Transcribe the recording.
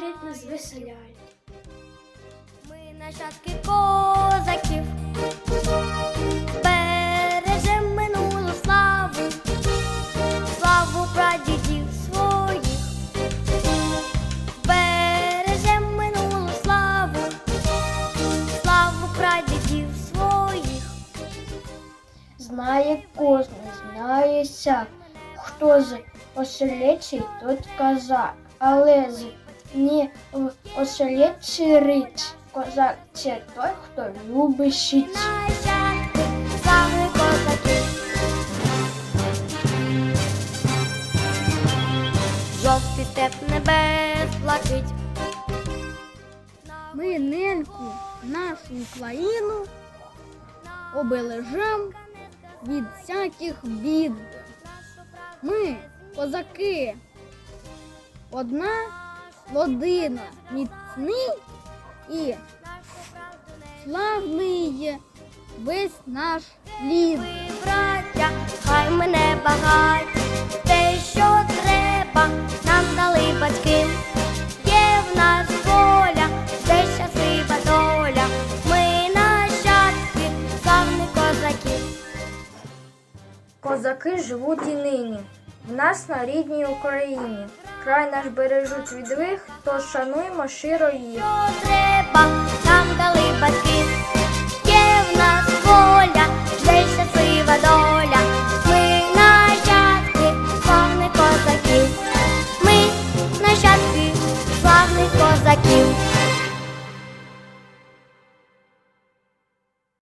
рідно звеселяють. Ми нащадки козаків, бережем минулу славу, славу прадідів своїх, бережем минулу славу, славу прадідів своїх. Знає кожен, знає сяк, хто з оселечий, тот козак, але з не в оселечий рич. Козак це той, хто любить шить. Жовтий степ небес блакить. Ми неньку, нашу Україну обережем від всяких бід. Ми, козаки, одна родина, міцний і славний є весь наш лід. Браття, хай мене багаті, те, що треба, нам дали батьки. Є в нас воля, де щаслива доля. Ми нащадки славних козаків. Козаки живуть і нині. В нас на рідній Україні. Край наш бережуть від лих, тож шануємо щиро їх. Треба, нам дали батьки.